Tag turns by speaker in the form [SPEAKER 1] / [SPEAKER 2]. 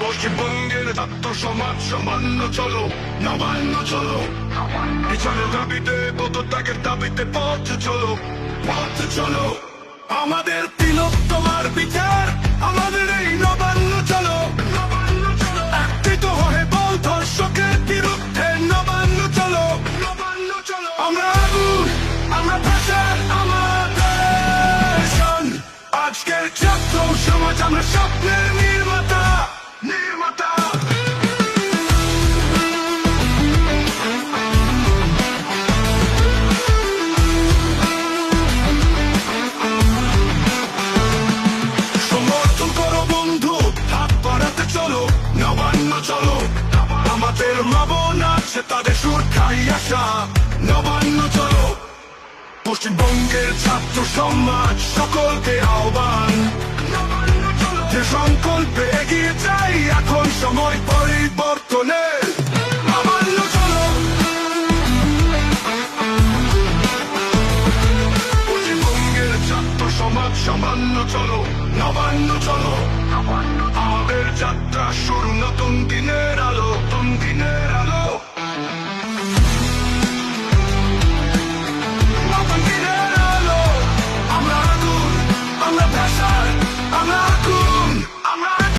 [SPEAKER 1] পশ্চিমবঙ্গের ছাত্র সমাজ সামান্য চলো নবান্ন চলো। বিচারের দাবিতে দাবিতে পথ চলো চলো। আমাদের তিলক বিচার, আমাদের নবান্ন চলো একত্রিত হয়ে বল ধর্ষকের নবান্ন চলো নবান্ন চলো। আমরা আজকের সমাজ, আমরা স্বপ্নের নির্মাতা। আসে তাদের সুর খাই আসা নবান্ন চলো। পশ্চিমবঙ্গের ছাত্র সমাজ সকলকে আহ্বান। যে সংকল্পে এগিয়ে যাই এখন সময় পরিবর্তনের সমাজ সামান্য চলো। নবান্ন চলো। আমাদের যাত্রা শুরু নতুন দিনের